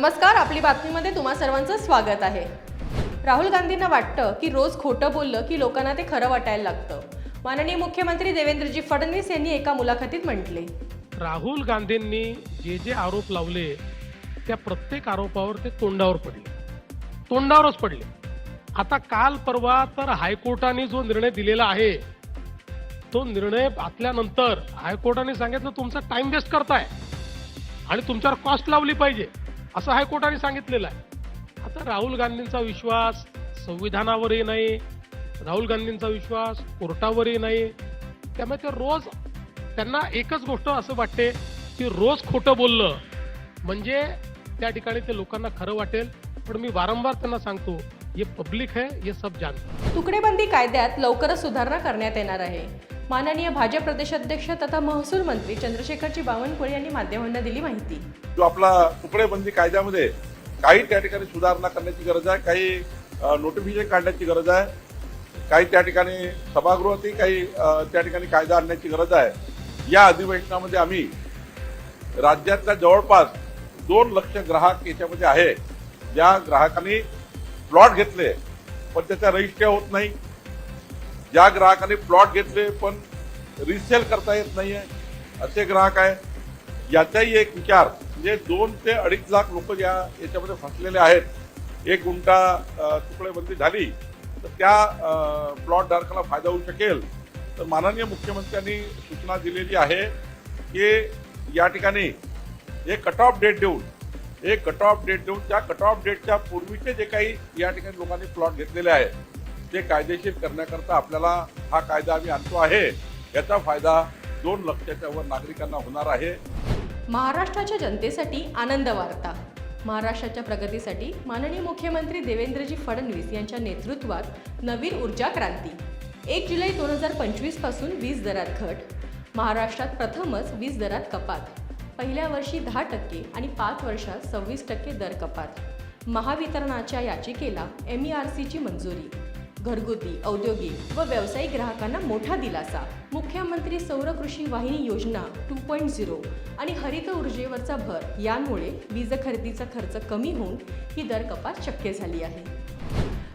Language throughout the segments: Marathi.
नमस्कार आपली बातमीमध्ये तुम्हा सर्वांचं स्वागत आहे. राहुल गांधींना वाटतं की रोज खोटं बोललं की लोकांना ते खरं वाटायला लागतं. माननीय मुख्यमंत्री देवेंद्रजी फडणवीस यांनी एका मुलाखतीत म्हटले. राहुल गांधींनी जे जे आरोप लावले त्या प्रत्येक आरोपावर ते तोंडावर पडले. तोंडावरच पडले. आता काल परवा तर हायकोर्टाने जो निर्णय दिलेला आहे तो निर्णय आतल्यानंतर हायकोर्टाने सांगितलं तुमचा टाइम वेस्ट करताय आणि तुमच्यावर कॉस्ट लावली पाहिजे. असं हायकोर्टाने सांगितलेलं आहे. आता राहुल गांधींचा विश्वास संविधानावरही नाही राहुल गांधींचा विश्वास कोर्टावरही नाही त्यामुळे ते रोज त्यांना एकच गोष्ट असं वाटते की रोज खोटं बोललं म्हणजे त्या ठिकाणी ते लोकांना खरं वाटेल पण मी वारंवार त्यांना सांगतो ये पब्लिक है ये सब जानते तुकडेबंदी कायद्यात लवकरच सुधारणा करण्यात येणार आहे. माननीय भाजप प्रदेशाध्यक्ष तथा महसूल मंत्री चंद्रशेखरजी बावनकुळे यांनी माध्यमांना दिली माहिती. जो आपला तुकडेबंदी कायद्यामध्ये काही त्या ठिकाणी सुधारणा करण्याची गरज आहे काही नोटिफिकेशन काढण्याची गरज आहे काही त्या ठिकाणी सभागृहातही काही त्या ठिकाणी कायदा आणण्याची गरज आहे. या अधिवेशनामध्ये आम्ही राज्यातल्या जवळपास दोन लक्ष ग्राहक याच्यामध्ये आहे. ज्या ग्राहकांनी प्लॉट घेतले पण त्याचा रजिस्टर होत नाही. ज्या ग्राहकांनी प्लॉट घेतले पण रिसेल करता येत नाहीये. असे ग्राहक आहे याचाही एक विचार म्हणजे दोन ते अडीच लाख लोक या याच्यामध्ये फसलेले आहेत. एक गुंठा तुकडेबंदी झाली तर त्या प्लॉट धारकाला फायदा होऊ शकेल. तर माननीय मुख्यमंत्र्यांनी सूचना दिलेली आहे की या ठिकाणी एक कट ऑफ डेट देऊन एक कट ऑफ डेट देऊन त्या कट ऑफ डेटच्या पूर्वीचे जे काही या ठिकाणी लोकांनी प्लॉट घेतलेले आहेत ते कायदेशीर करण्याकरता आपल्याला हा कायदा आम्ही आणतो आहे याचा फायदा दोन लक्षाच्या वर नागरिकांना होणार आहे. महाराष्ट्राच्या जनतेसाठी आनंद वार्ता. महाराष्ट्राच्या प्रगतीसाठी माननीय मुख्यमंत्री देवेंद्रजी फडणवीस यांच्या नेतृत्वात नवीन ऊर्जा क्रांती. एक जुलै दोन हजार पंचवीसपासून वीज दरात घट. महाराष्ट्रात प्रथमच वीज दरात कपात. पहिल्या वर्षी दहा टक्के आणि पाच वर्षात सव्वीस टक्के दर कपात. महावितरणाच्या याचिकेला एम ई आर सीची मंजुरी. घरगुती औद्योगिक व व्यावसायिक ग्राहकांना मोठा दिलासा. मुख्यमंत्री सौर कृषी वाहिनी योजना टू पॉईंट झिरो आणि हरित ऊर्जेवरचा भर यामुळे वीज खरेदीचा खर्च कमी होऊन ही दर कपात शक्य झाली आहे.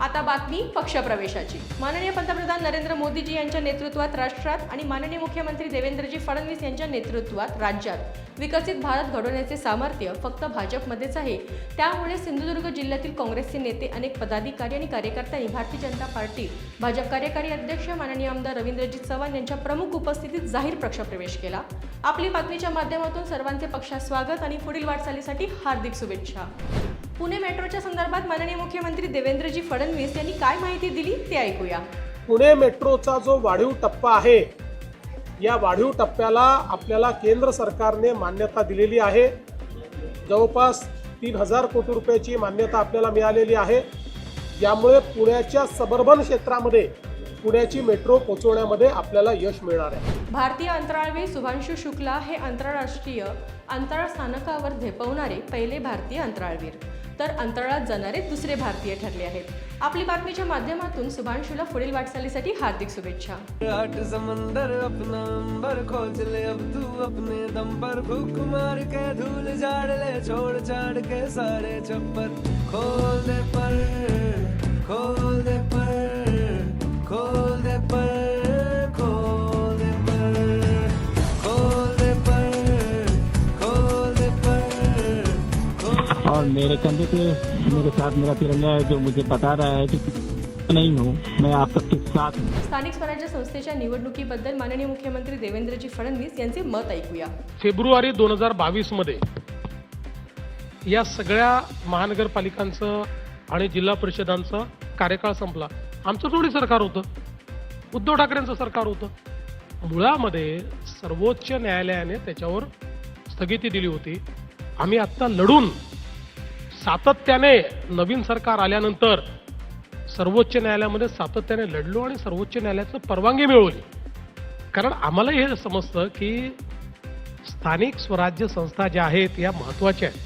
आता बातमी पक्षप्रवेशाची. माननीय पंतप्रधान नरेंद्र मोदीजी यांच्या नेतृत्वात राष्ट्रात आणि माननीय मुख्यमंत्री देवेंद्रजी फडणवीस यांच्या नेतृत्वात राज्यात विकसित भारत घडवण्याचे सामर्थ्य फक्त भाजपमध्येच आहे त्यामुळे सिंधुदुर्ग जिल्ह्यातील काँग्रेसचे नेते अनेक पदाधिकारी आणि कार्यकर्त्यांनी भारतीय जनता पार्टी भाजप कार्यकारी अध्यक्ष माननीय आमदार रवींद्रजीत चव्हाण यांच्या प्रमुख उपस्थितीत जाहीर पक्षप्रवेश केला. आपली बातमीच्या माध्यमातून सर्वांचे पक्षात स्वागत आणि पुढील वाटचालीसाठी हार्दिक शुभेच्छा. पुणे मेट्रोच्या संदर्भात माननीय मुख्यमंत्री देवेंद्रजी फडणवीस यांनी काय माहिती दिली ते ऐकूया. पुणे मेट्रोचा जो वाढीव टप्पा आहे या वाढीव टप्प्याला आपल्याला केंद्र सरकारने मान्यता दिलेली आहे. जवळपास तीन हजार कोटी रुपयाची मान्यता आपल्याला मिळालेली आहे. यामुळे पुण्याच्या सबर्बन क्षेत्रामध्ये पुण्याची मेट्रो पोहोचवण्यामध्ये आपल्याला यश मिळणार आहे. भारतीय अंतराळवीर शुभांशु शुक्ला हे आंतरराष्ट्रीय अंतराळ स्थानकावर झेपवणारे पहिले भारतीय अंतराळवीर. तर अंतराळात जाणारे दुसरे भारतीय ठरले आहेत. आपली बातमीच्या माध्यमातून शुभांशुला पुढील वाटचालीसाठी हार्दिक शुभेच्छा. आठ समंदर अपना अंबर खोज ले अब तू अपने दम पर फूक मार के धूल झाड़ ले छोड़ छाड़ के सारे छप्पर खो और मेरे कंधे पे मेरे साथ मेरा तिरंगा है जो मुझे बता रहा है कि नहीं हूँ। मैं आप सबके साथ स्थानिक स्वराज्य संस्थेच्या निवडणुकीबद्दल माननीय मुख्यमंत्री देवेंद्रजी फडणवीस यांचे मत ऐकूया. फेब्रुवारी दोन हजार बावीसमध्ये या सगळ्या महानगरपालिकांचं आणि जिल्हा परिषदांचा कार्यकाळ संपला. आमचं थोडी सरकार होतं. उद्धव ठाकरेंचं सरकार होतं. मुळामध्ये सर्वोच्च न्यायालयाने त्याच्यावर स्थगिती दिली होती. आम्ही आत्ता लढून सातत्याने नवीन सरकार आल्यानंतर सर्वोच्च न्यायालयामध्ये सातत्याने लढलो आणि सर्वोच्च न्यायालयाचं परवानगी मिळवली. कारण आम्हाला हे समजतं की स्थानिक स्वराज्य संस्था ज्या आहेत या महत्त्वाच्या आहेत.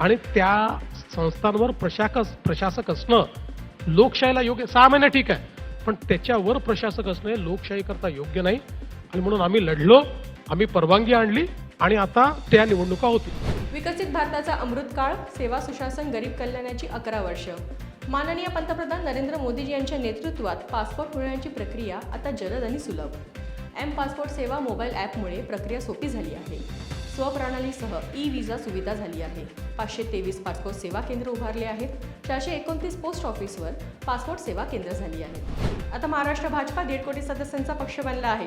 आणि त्या संस्थांवर प्रशासक प्रशासक असणं लोकशाहीला योग्य सहा महिने ठीक आहे. पण त्याच्यावर प्रशासक असणं हे लोकशाहीकरता योग्य नाही. आणि म्हणून आम्ही लढलो आम्ही परवानगी आणली आणि आता त्या निवडणुका होतील. विकसित भारताचा अमृतकाळ सेवा सुशासन गरीब कल्याणाची अकरा वर्ष. माननीय पंतप्रधान नरेंद्र मोदीजी यांच्या नेतृत्वात पासपोर्ट मिळण्याची प्रक्रिया आता जलद आणि सुलभ. एम पासपोर्ट सेवा मोबाईल ॲपमुळे प्रक्रिया सोपी झाली आहे. स्वप्रणालीसह ई विजा सुविधा झाली आहे. पाचशे तेवीस पासपोर्ट सेवा केंद्र उभारले आहेत. चारशे एकोणतीस पोस्ट ऑफिसवर पासपोर्ट सेवा केंद्र झाली आहेत. आता महाराष्ट्र भाजपा दीड कोटी सदस्यांचा पक्ष बनला आहे.